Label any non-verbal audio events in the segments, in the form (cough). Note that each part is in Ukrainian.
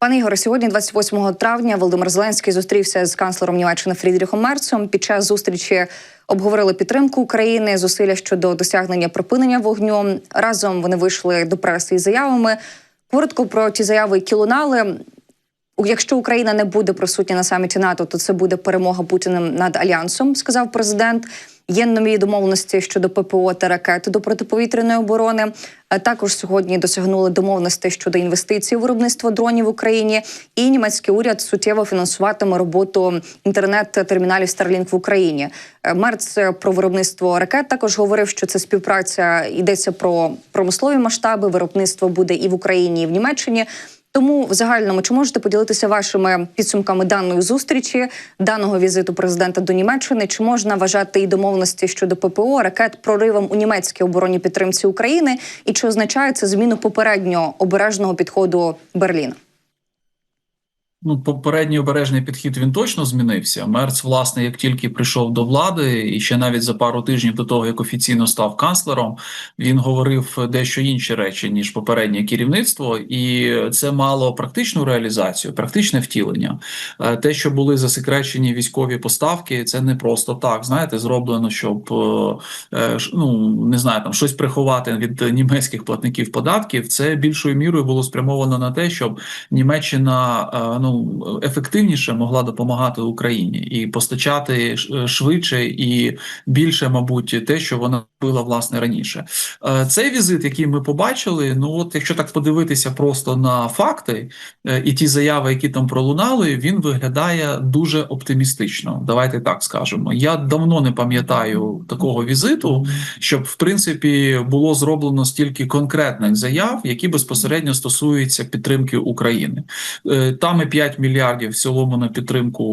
Пане Ігоре, сьогодні, 28 травня, Володимир Зеленський зустрівся з канцлером Німеччини Фрідріхом Мерцем. Під час зустрічі обговорили підтримку України, зусилля щодо досягнення припинення вогню. Разом вони вийшли до преси із заявами. Коротко про ті заяви, які лунали. Якщо Україна не буде присутня на саміті НАТО, то це буде перемога Путіним над альянсом, сказав президент. Є нові домовленості щодо ППО та ракет до протиповітряної оборони. Також сьогодні досягнули домовленості щодо інвестицій у виробництво дронів в Україні. І німецький уряд суттєво фінансуватиме роботу інтернет-терміналів Starlink в Україні. Е, Мерц про виробництво ракет також говорив, що це співпраця йдеться про промислові масштаби. Виробництво буде і в Україні, і в Німеччині. Тому в загальному чи можете поділитися вашими підсумками даної зустрічі, даного візиту президента до Німеччини? Чи можна вважати і домовленості щодо ППО ракет проривом у німецькій оборонній підтримці України? І чи означає це зміну попереднього обережного підходу Берліна? Ну, попередній обережний підхід він точно змінився. Мерц, власне, як тільки прийшов до влади, і ще навіть за пару тижнів до того, як офіційно став канцлером, він говорив дещо інші речі ніж попереднє керівництво, і це мало практичну реалізацію, практичне втілення. Е, Те, що були засекречені військові поставки, це не просто так. Знаєте, зроблено, щоб е, е, ну не знаю, там щось приховати від німецьких платників податків. Це більшою мірою було спрямовано на те, щоб Німеччина е, ну ефективніше могла допомагати Україні і постачати швидше і більше, мабуть, те, що вона робила власне раніше. Е, Цей візит, який ми побачили, ну от якщо так подивитися просто на факти е, і ті заяви, які там пролунали, він виглядає дуже оптимістично. Давайте так скажемо. Я давно не пам'ятаю такого візиту, щоб в принципі було зроблено стільки конкретних заяв, які безпосередньо стосуються підтримки України. Е, Там і 5 мільярдів в цілому на підтримку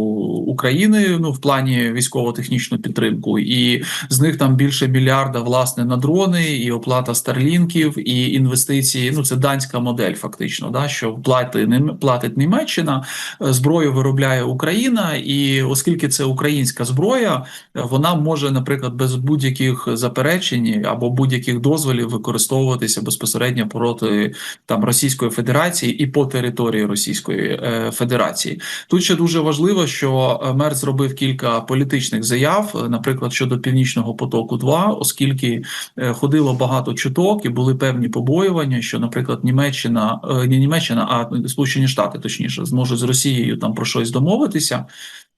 України, ну в плані військово-технічну підтримку, і з них там більше мільярда власне на дрони, і оплата старлінків, і інвестиції. Ну це данська модель, фактично, да що платить Нім- платить Німеччина, е, зброю виробляє Україна, і оскільки це українська зброя, е, вона може, наприклад, без будь-яких заперечень або будь-яких дозволів використовуватися безпосередньо проти там Російської Федерації і по території Російської е, Федерації. Тут ще дуже важливо, що мер зробив кілька політичних заяв, е, наприклад, щодо північного потоку, 2 оскільки е, ходило багато чуток і були певні побоювання, що, наприклад, Німеччина, е, не Німеччина, а Сполучені Штати, точніше, зможуть з Росією там про щось домовитися.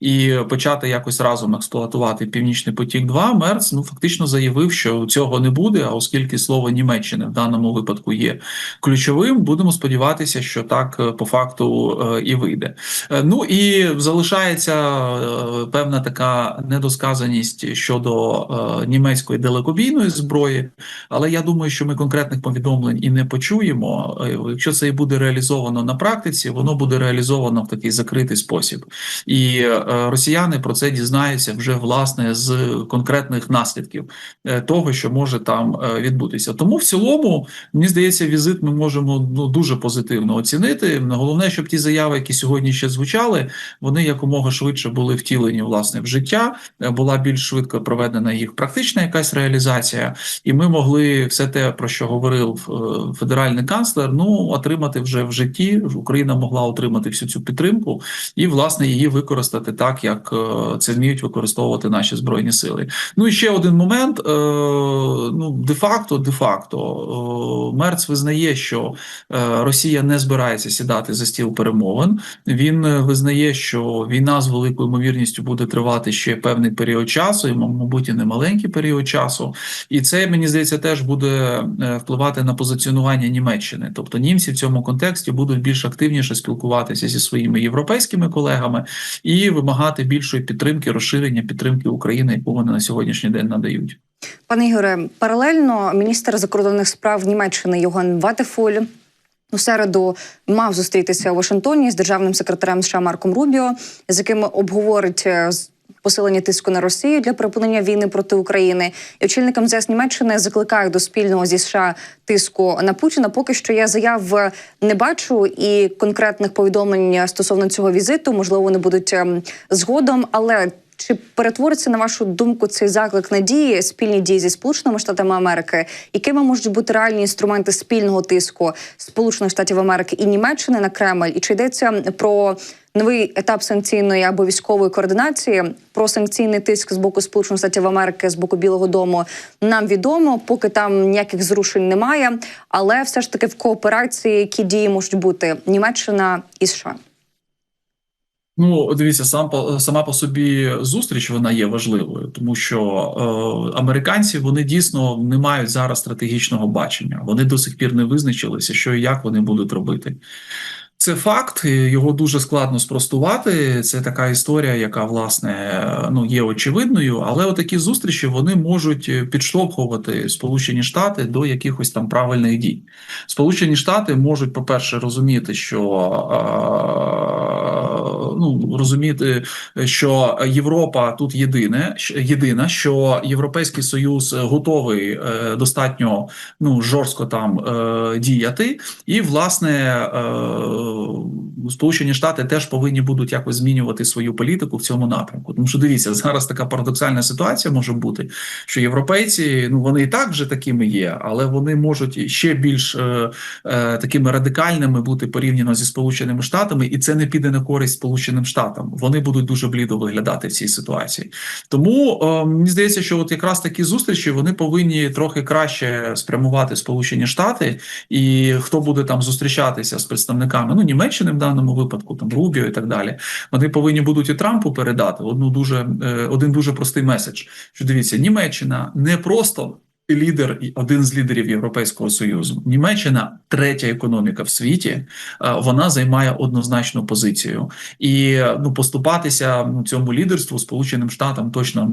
І почати якось разом експлуатувати Північний потік. 2 Мерц ну фактично заявив, що цього не буде. А оскільки слово Німеччини в даному випадку є ключовим, будемо сподіватися, що так е, по факту е, і вийде. Е, Ну і залишається певна така недосказаність щодо німецької далекобійної зброї. Але я думаю, що ми конкретних повідомлень і не почуємо. Якщо це і буде реалізовано на практиці, воно буде реалізовано в такий закритий спосіб. І росіяни про це дізнаються вже власне з конкретних наслідків е, того, що може там е, відбутися. Тому в цілому, мені здається, візит ми можемо ну дуже позитивно оцінити. Головне, щоб ті заяви, які сьогодні ще звучали, вони якомога швидше були втілені власне в життя. е, Була більш швидко проведена їх практична якась реалізація, і ми могли все те, про що говорив е, федеральний канцлер, ну отримати вже в житті. Україна могла отримати всю цю підтримку і власне її використати так, як е, це вміють використовувати наші збройні сили. Ну і ще один момент. е, Ну, де-факто, де-факто, е, Мерц визнає, що Росія не збирається сідати за стіл перемовин. Він визнає, що війна з великою ймовірністю буде тривати ще певний період часу, і мабуть, і не маленький період часу. І це мені здається теж буде впливати на позиціонування Німеччини. Тобто німці в цьому контексті будуть більш активніше спілкуватися зі своїми європейськими колегами і вимагати більшої підтримки, розширення підтримки України, яку вони на сьогоднішній день надають. Пане Ігоре, паралельно міністр закордонних справ Німеччини Йоган Ватефуль у середу мав зустрітися у Вашингтоні з державним секретарем США Марком Рубіо, з яким обговорить е, посилення тиску на Росію для припинення війни проти України. І очільник МЗС Німеччини закликає до спільного зі США тиску на Путіна. Поки що я заяв не бачу і конкретних повідомлень стосовно цього візиту. Можливо, вони будуть ем, згодом, але Чи перетвориться на вашу думку цей заклик на дії, спільні дії зі Сполученими Штатами Америки? Якими можуть бути реальні інструменти спільного тиску Сполучених Штатів Америки і Німеччини на Кремль? І чи йдеться про новий етап санкційної або військової координації? Про санкційний тиск з боку Сполучених Штатів Америки з боку Білого Дому нам відомо, поки там ніяких зрушень немає. Але все ж таки в кооперації які дії можуть бути Німеччина і США? Ну, дивіться, сам сама по собі зустріч вона є важливою, тому що е, американці вони дійсно не мають зараз стратегічного бачення. Вони до сих пір не визначилися, що і як вони будуть робити. Це факт, його дуже складно спростувати. Це така історія, яка власне ну є очевидною, але отакі зустрічі вони можуть підштовхувати Сполучені Штати до якихось там правильних дій. Сполучені Штати можуть, по-перше, розуміти, що е, ну розуміти, що Європа тут єдине, єдина, що Європейський Союз готовий е, достатньо ну жорстко там е, діяти, і власне. Е, Сполучені Штати теж повинні будуть якось змінювати свою політику в цьому напрямку. Тому що дивіться, зараз така парадоксальна ситуація може бути, що європейці ну вони і так вже такими є, але вони можуть ще більш е, е, такими радикальними бути порівняно зі Сполученими Штатами, і це не піде на користь Сполученим Штатам. Вони будуть дуже блідо виглядати в цій ситуації. Тому е, мені здається, що от якраз такі зустрічі вони повинні трохи краще спрямувати Сполучені Штати, і хто буде там зустрічатися з представниками ну Німеччини в даному випадку, там Рубіо і так далі. Вони повинні будуть і Трампу передати одну дуже один дуже простий меседж. Що дивіться, Німеччина не просто. Лідер один з лідерів Європейського союзу, Німеччина, третя економіка в світі. Вона займає однозначну позицію, і ну поступатися цьому лідерству Сполученим Штатам точно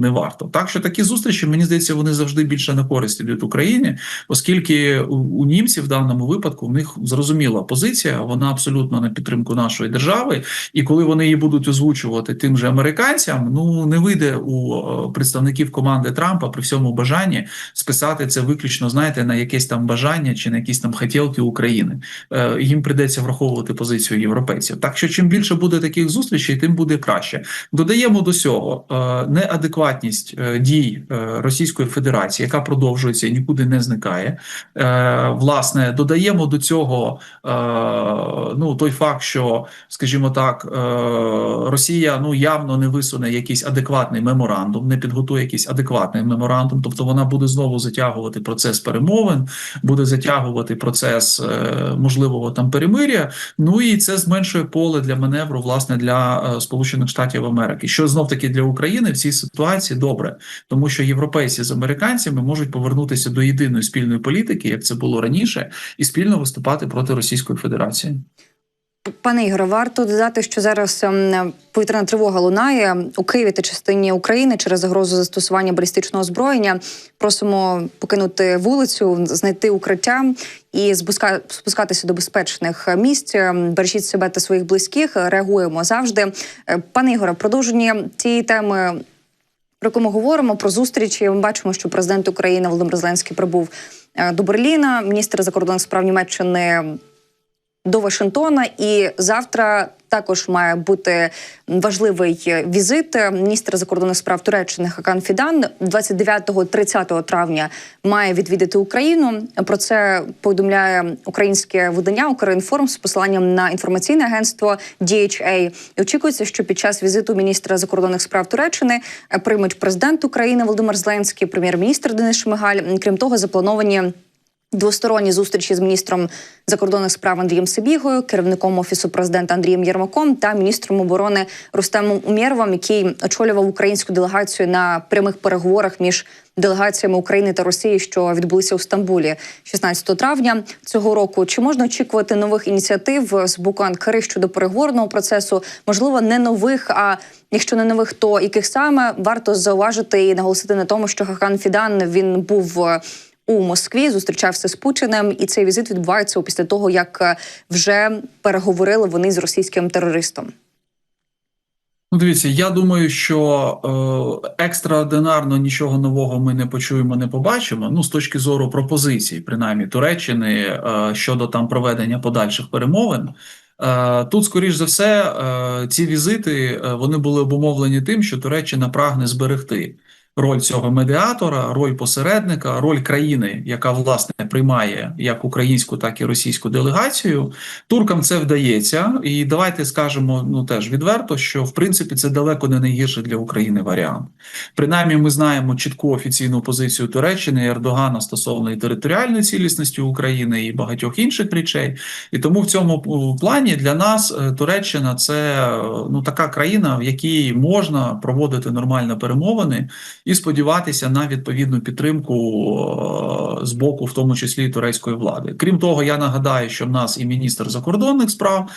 не варто. Так що такі зустрічі мені здається, вони завжди більше на користь від України, оскільки у, німців в даному випадку в них зрозуміла позиція. Вона абсолютно на підтримку нашої держави, і коли вони її будуть озвучувати тим же американцям, ну не вийде у представників команди Трампа при всьому бажанні списати це виключно, знаєте, на якесь там бажання чи на якісь там хотілки України. Е, їм придеться враховувати позицію європейців. Так що чим більше буде таких зустрічей, тим буде краще. Додаємо до цього е, неадекватність е, дій Російської Федерації, яка продовжується і нікуди не зникає. Власне, додаємо до цього ну той факт, що, скажімо так, Росія ну явно не висуне якийсь адекватний меморандум, не підготує якийсь адекватний меморандум, тобто вона буде знову затягувати процес перемовин, буде затягувати процес е, можливого там перемиря. Ну і це зменшує поле для маневру, власне, для е, Сполучених Штатів Америки, що знов таки для України в цій ситуації добре, тому що європейці з американцями можуть повернутися до єдиної спільної політики, як це було раніше, і спільно виступати проти Російської Федерації. Пане Ігоре, варто додати, що зараз ем, повітряна тривога лунає у Києві та частині України через загрозу застосування балістичного озброєння. Просимо покинути вулицю, знайти укриття і спускатися до безпечних місць. Ем, бережіть себе та своїх близьких. Реагуємо завжди. Е, пане Ігоре, продовження цієї теми. Про ми говоримо про зустрічі. Ми бачимо, що президент України Володимир Зеленський прибув е, до Берліна. Міністр закордонних справ Німеччини до Вашингтона, і завтра також має бути важливий візит. Міністр закордонних справ Туреччини Хакан Фідан 29-30 травня має відвідати Україну. Про це повідомляє українське видання Українформ з посиланням на інформаційне агентство DHA. І очікується, що під час візиту міністра закордонних справ Туреччини приймуть президент України Володимир Зеленський, прем'єр-міністр Денис Шмигаль. Крім того, заплановані. Двосторонні зустрічі з міністром закордонних справ Андрієм Сибігою, керівником офісу президента Андрієм Єрмаком та міністром оборони Рустемом Умєровим, який очолював українську делегацію на прямих переговорах між делегаціями України та Росії, що відбулися у Стамбулі 16 травня цього року. Чи можна очікувати нових ініціатив з боку Анкари щодо переговорного процесу? Можливо, не нових, а якщо не нових, то яких саме варто зауважити і наголосити на тому, що Хахан Фідан він був у Москві, зустрічався з Путіним, і цей візит відбувається після того, як е, вже переговорили вони з російським терористом. Ну, дивіться, я думаю, що е, екстраординарно нічого нового ми не почуємо, не побачимо. Ну, з точки зору пропозицій, принаймні Туреччини е, щодо там проведення подальших перемовин. Е, тут, скоріш за все, е, ці візити е, вони були обумовлені тим, що Туреччина прагне зберегти роль цього медіатора, роль посередника, роль країни, яка власне приймає як українську, так і російську делегацію. Туркам це вдається, і давайте скажемо ну теж відверто, що в принципі це далеко не найгірший для України варіант. Принаймні, ми знаємо чітку офіційну позицію Туреччини і Ердогана стосовно і територіальної цілісності України і багатьох інших речей. І тому в цьому плані для нас е, Туреччина це е, ну така країна, в якій можна проводити нормально перемовини і сподіватися на відповідну підтримку е, з боку, в тому числі турецької влади. Крім того, я нагадаю, що в нас і міністр закордонних справ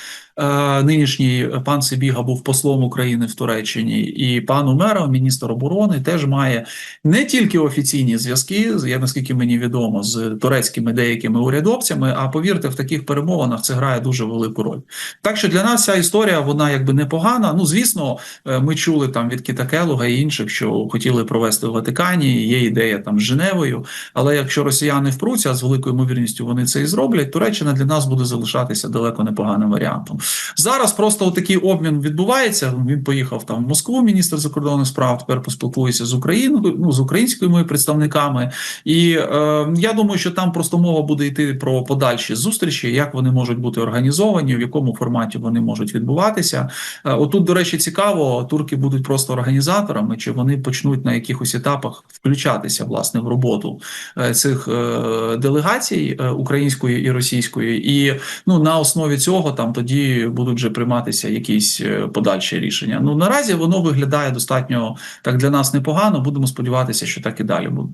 нинішній пан Сибіга був послом України в Туреччині, і пан Умеров, міністр оборони, теж має не тільки офіційні зв'язки, я наскільки мені відомо, з турецькими деякими урядовцями. А повірте, в таких перемовинах це грає дуже велику роль. Так що для нас ця історія вона якби непогана. Ну звісно, е, ми чули там від Кіта Келуга і інших, що хотіли провести в Ватикані. Є ідея там з Женевою. Але якщо росіяни впруться, з великою ймовірністю вони це і зроблять, Туреччина для нас буде залишатися далеко непоганим варіантом. Зараз просто такий обмін відбувається. Він поїхав там в Москву, міністр закордонних справ. Тепер поспілкується з Україною, ну з українськими представниками. І е, я думаю, що там просто мова буде йти про подальші зустрічі, як вони можуть бути організовані, в якому форматі вони можуть відбуватися. Е, Отут, до речі, цікаво, турки будуть просто організаторами, чи вони почнуть на якихось етапах включатися власне в роботу е, цих е, делегацій е, української і російської, і ну на основі цього там тоді будуть вже прийматися якісь е, подальші рішення. Ну наразі воно виглядає достатньо так для нас непогано. Будемо сподіватися, що так і далі буде.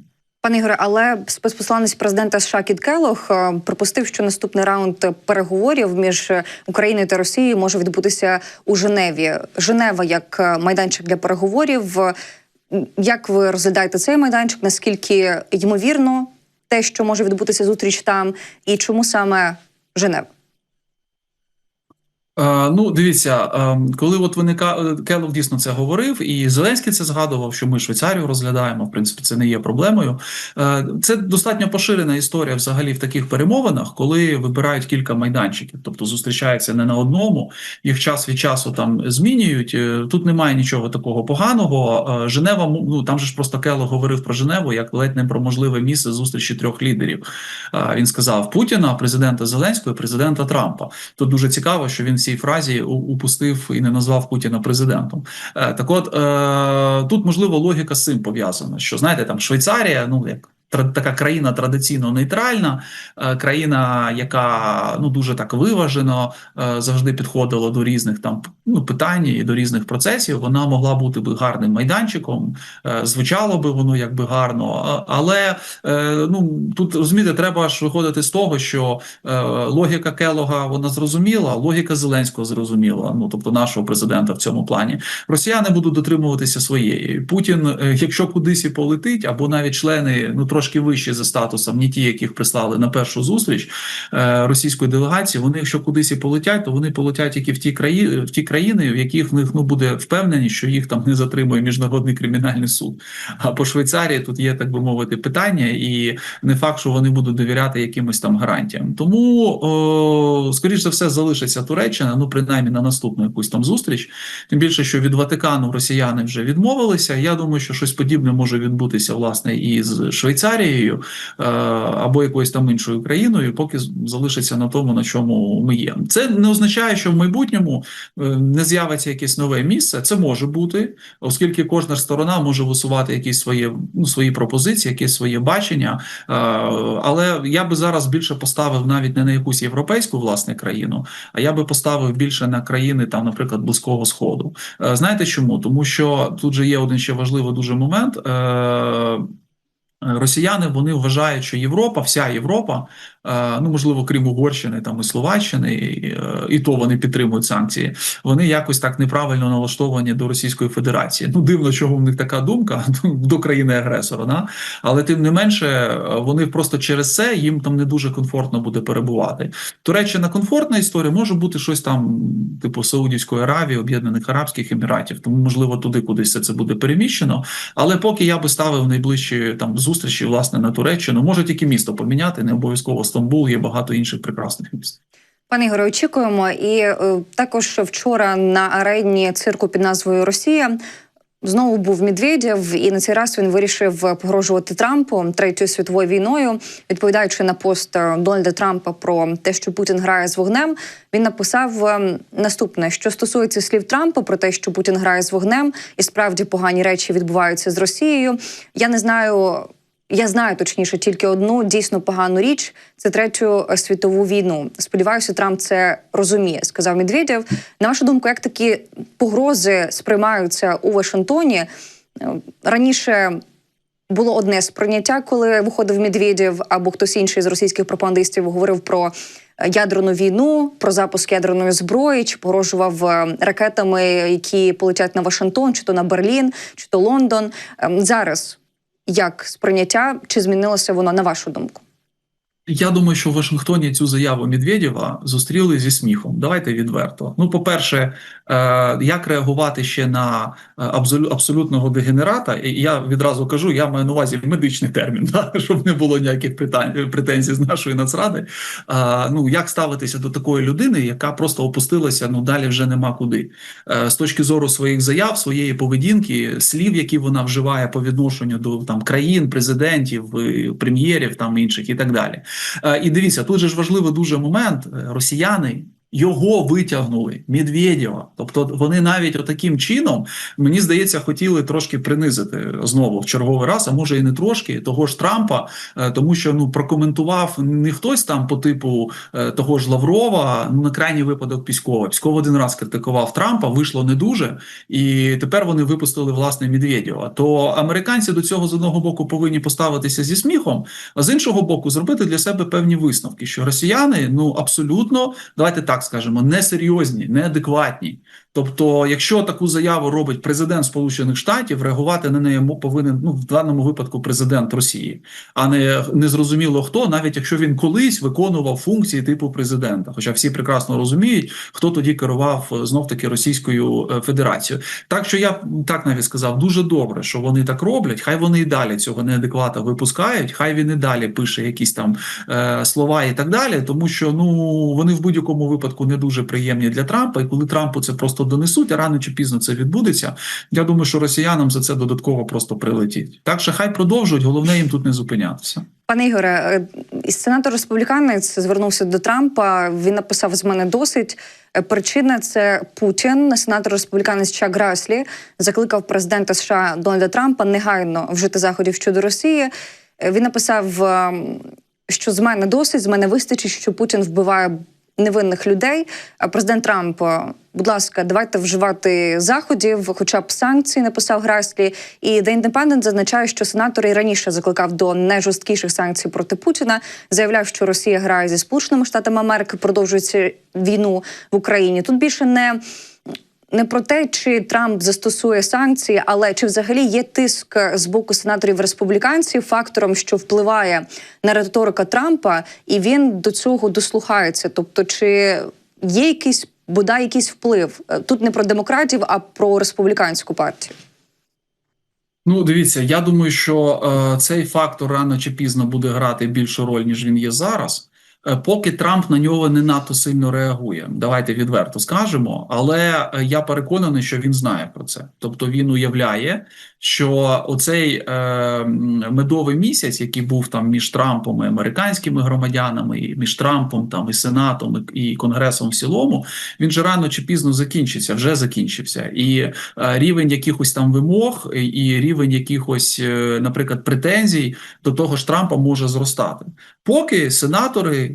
Пане Ігоре, але спецпосланець президента США Кіт Келох е, припустив, що наступний раунд переговорів між Україною та Росією може відбутися у Женеві. Женева як е, майданчик для переговорів. Як ви розглядаєте цей майданчик? Наскільки ймовірно те, що може відбутися зустріч там, і чому саме Женева? Е, Ну, дивіться, е, коли от виника Келов дійсно це говорив, і Зеленський це згадував, що ми Швейцарію розглядаємо. В принципі, це не є проблемою. Е, Це достатньо поширена історія взагалі в таких перемовинах, коли вибирають кілька майданчиків, тобто зустрічаються не на одному, їх час від часу там змінюють. Е, Тут немає нічого такого поганого. Е, Женева, ну там же ж просто Кело говорив про Женеву як ледь не про можливе місце зустрічі трьох лідерів. Е, Він сказав Путіна, президента Зеленського, президента Трампа. Тут дуже цікаво, що він цій фразі упустив і не назвав Путіна президентом. Е, Так, от е, тут можливо логіка з цим пов'язана. Що знаєте, там Швейцарія, ну як. Така країна традиційно нейтральна, е, країна, яка ну дуже так виважено е, завжди підходила до різних там ну, питань і до різних процесів. Вона могла бути би гарним майданчиком, е, звучало би воно якби гарно, але ну тут розумієте, треба ж виходити з того, що логіка Келога вона зрозуміла, логіка Зеленського зрозуміла. Ну тобто нашого президента в цьому плані. Росіяни будуть дотримуватися своєї. Путін, якщо кудись і полетить, або навіть члени ну трошки вищі за статусом, не ті, яких прислали на першу зустріч е, російської делегації. Вони, якщо кудись і полетять, то вони полетять тільки в ті країни, в ті країни, в яких в них ну буде впевненість, що їх там не затримує міжнародний кримінальний суд. А по Швейцарії тут є так би мовити питання, і не факт, що вони будуть довіряти якимось там гарантіям. Тому, о, скоріш за все, залишиться Туреччина, ну принаймні на наступну якусь там зустріч. Тим більше, що від Ватикану росіяни вже відмовилися. Я думаю, що щось подібне може відбутися власне і з Швейцарією е, або якоюсь там іншою країною, поки залишиться на тому, на чому ми є. Це не означає, що в майбутньому е, не з'явиться якесь нове місце. Це може бути, оскільки кожна сторона може висувати якісь свої, ну, свої пропозиції, якесь своє бачення. Е, Але я би зараз більше поставив навіть не на якусь європейську власне країну, а я би поставив більше на країни, там, наприклад, Близького Сходу. Знаєте чому? Тому що тут же є один ще важливий дуже момент. Росіяни вони вважають, що Європа, вся Європа, ну можливо, крім Угорщини там і Словаччини, і, е, і то вони підтримують санкції. Вони якось так неправильно налаштовані до Російської Федерації. Ну дивно, чого в них така думка (laughs) до країни-агресора. Да? Але тим не менше, е, вони просто через це їм там не дуже комфортно буде перебувати. Туреччина комфортна історія може бути щось там, типу Саудівської Аравії, Об'єднаних Арабських Еміратів. Тому можливо туди кудись все це буде переміщено. Але поки я би ставив найближчі там зустрічі власне на Туреччину, може тільки місто поміняти, не обов'язково Стамбул, є багато інших прекрасних міст. Пане Ігоре, очікуємо. І е, також вчора на арені цирку під назвою Росія знову був Медведєв, і на цей раз він вирішив погрожувати Трампу третьою світовою війною, відповідаючи на пост е, Дональда Трампа про те, що Путін грає з вогнем. Він написав е, наступне: що стосується слів Трампа про те, що Путін грає з вогнем, і справді погані речі відбуваються з Росією. Я не знаю. Я знаю точніше тільки одну дійсно погану річ це третю е, світову війну. Сподіваюся, Трамп це розуміє, сказав Медведєв. На вашу думку, як такі погрози сприймаються у Вашингтоні? Е, Раніше було одне сприйняття, коли виходив Медведєв або хтось інший з російських пропагандистів говорив про е, ядерну війну, про запуск ядерної зброї, чи погрожував ракетами, які полетять на Вашингтон, чи то на Берлін, чи то Лондон. Ем, Зараз як сприйняття, чи змінилося воно на вашу думку? Я думаю, що в Вашингтоні цю заяву Медведєва зустріли зі сміхом. Давайте відверто. Ну, по-перше, як реагувати ще на е, абсолютного дегенерата? Я відразу кажу, я маю на увазі медичний термін, (laughs) да? щоб не було ніяких питань претензій з нашої нацради. Е, ну як ставитися до такої людини, яка просто опустилася, ну далі вже нема куди. Е, з точки зору своїх заяв, своєї поведінки, слів, які вона вживає по відношенню до там країн, президентів, е, прем'єрів там інших і так далі. Е, І дивіться, тут же ж важливий дуже момент. Е, Росіяни його витягнули Медведєва. Тобто вони навіть отаким чином, мені здається, хотіли трошки принизити знову в черговий раз, а може і не трошки того ж Трампа, е, тому що ну прокоментував не хтось там по типу е, того ж Лаврова, ну на крайній випадок Піскова. Пісков один раз критикував Трампа, вийшло не дуже, і тепер вони випустили власне Медведєва. То американці до цього з одного боку повинні поставитися зі сміхом, а з іншого боку, зробити для себе певні висновки, що росіяни ну абсолютно давайте так скажемо, несерйозні, неадекватні. Тобто, якщо таку заяву робить президент Сполучених Штатів, реагувати на неї повинен ну в даному випадку президент Росії, а не незрозуміло хто, навіть якщо він колись виконував функції типу президента. Хоча всі прекрасно розуміють, хто тоді керував знов таки Російською е, Федерацією. Так що я так навіть сказав, дуже добре, що вони так роблять. Хай вони і далі цього неадеквата випускають. Хай він і далі пише якісь там е, слова і так далі, тому що ну вони в будь-якому випадку не дуже приємні для Трампа. І коли Трампу це просто донесуть, а рано чи пізно це відбудеться. Я думаю, що росіянам за це додатково просто прилетить. Так що хай продовжують, головне їм тут не зупинятися. Пане Ігоре, е, сенатор республіканець звернувся до Трампа. Він написав з мене досить. Е, Причина це Путін. Сенатор республіканець Чак Граслі закликав президента США Дональда Трампа негайно вжити заходів щодо Росії. Е, Він написав, е, що з мене досить, з мене вистачить, що Путін вбиває невинних людей. А президент Трамп, е, будь ласка, давайте вживати заходів, хоча б санкції написав Граслі. І The Independent зазначає, що сенатор і раніше закликав до найжорсткіших санкцій проти Путіна. Заявляв, що Росія грає зі Сполученими Штатами Америки, продовжується війну в Україні. Тут більше не. Не про те, чи Трамп застосує санкції, але чи взагалі є тиск з боку сенаторів республіканців фактором, що впливає на риторика Трампа, і він до цього дослухається. Тобто, чи є якийсь бодай якийсь вплив Е, тут не про демократів, а про республіканську партію? Ну, дивіться, я думаю, що е, цей фактор рано чи пізно буде грати більшу роль, ніж він є зараз. Е, Поки Трамп на нього не надто сильно реагує, давайте відверто скажемо. Але е, я переконаний, що він знає про це. Тобто він уявляє, що оцей е, медовий місяць, який був там між Трампом і американськими громадянами, і між Трампом там і Сенатом і Конгресом в цілому, він же рано чи пізно закінчиться, вже закінчився. І е, рівень якихось там вимог і- і рівень якихось, е, наприклад, претензій до того ж Трампа може зростати. Поки сенатори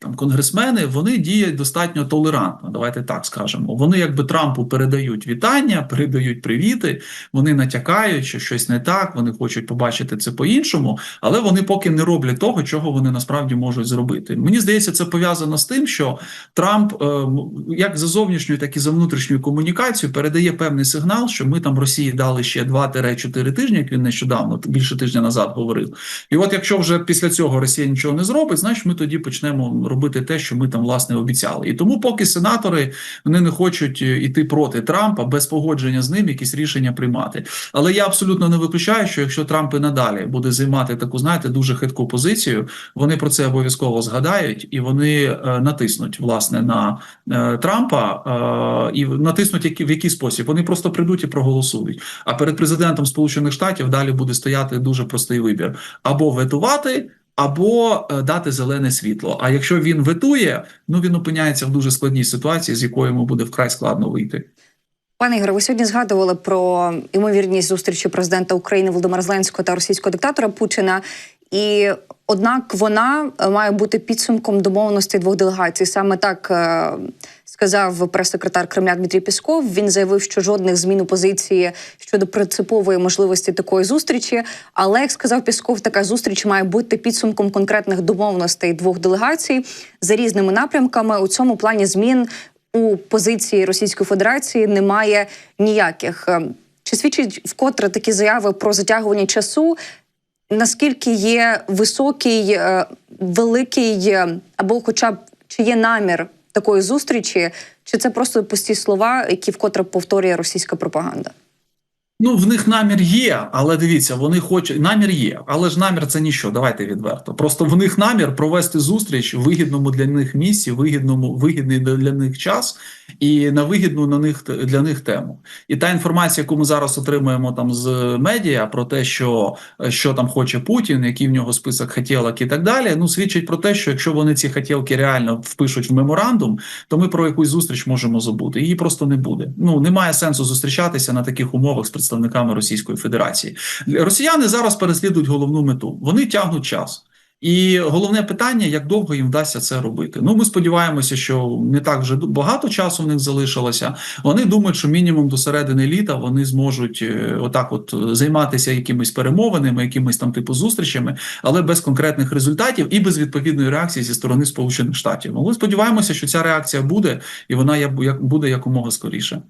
там конгресмени вони діють достатньо толерантно. Давайте так скажемо. Вони якби Трампу передають вітання, передають привіти. Вони натякають, що щось не так. Вони хочуть побачити це по-іншому, але вони поки не роблять того, чого вони насправді можуть зробити. Мені здається, це пов'язано з тим, що Трамп, е, як за зовнішньою, так і за внутрішньою комунікацією, передає певний сигнал, що ми там Росії дали ще 2-4 тижні, як він нещодавно більше тижня назад говорив. І от якщо вже після цього Росія нічого не зробить, значить ми тоді почнемо робити те, що ми там власне обіцяли. І тому, поки сенатори вони не хочуть е, іти проти Трампа без погодження з ним, якісь рішення приймати. Але я абсолютно не виключаю, що якщо Трамп і надалі буде займати таку, знаєте, дуже хитку позицію, вони про це обов'язково згадають і вони е, натиснуть власне на е, Трампа і натиснуть які, в який спосіб. Вони просто прийдуть і проголосують. А перед президентом Сполучених Штатів далі буде стояти дуже простий вибір: або ветувати. Або е, дати зелене світло. А якщо він витує, ну він опиняється в дуже складній ситуації, з якої йому буде вкрай складно вийти. Пане Ігоре, ви сьогодні згадували про ймовірність зустрічі президента України Володимира Зеленського та російського диктатора Путіна. І однак вона е, має бути підсумком домовленостей двох делегацій. Саме так е, сказав прес-секретар Кремля Дмитрій Пісков. Він заявив, що жодних змін у позиції щодо принципової можливості такої зустрічі. Але як сказав Пісков, така зустріч має бути підсумком конкретних домовленостей двох делегацій за різними напрямками. У цьому плані змін у позиції Російської Федерації немає ніяких. Е, Чи свідчить вкотре такі заяви про затягування часу? Наскільки є високий, е, великий, е, або, хоча б чи є намір такої зустрічі, чи це просто пусті слова, які вкотре повторює російська пропаганда? Ну, в них намір є, але дивіться, вони хочуть намір є, але ж намір це ніщо. Давайте відверто. Просто в них намір провести зустріч в вигідному для них місці, вигідному вигідний для них час і на вигідну на них для них тему. І та інформація, яку ми зараз отримуємо там з медіа про те, що, що там хоче Путін, який в нього список хотілок і так далі. Ну свідчить про те, що якщо вони ці хотілки реально впишуть в меморандум, то ми про якусь зустріч можемо забути. Її просто не буде. Ну немає сенсу зустрічатися на таких умовах з представниками Російської Федерації. Росіяни зараз переслідують головну мету. Вони тягнуть час. І головне питання, як довго їм вдасться це робити. Ну, ми сподіваємося, що не так вже багато часу в них залишилося. Вони думають, що мінімум до середини літа вони зможуть е, отак, от займатися якимись перемовинами, якимись там типу зустрічами, але без конкретних результатів і без відповідної реакції зі сторони Сполучених Штатів. Ну, Ми сподіваємося, що ця реакція буде, і вона буде якомога скоріше.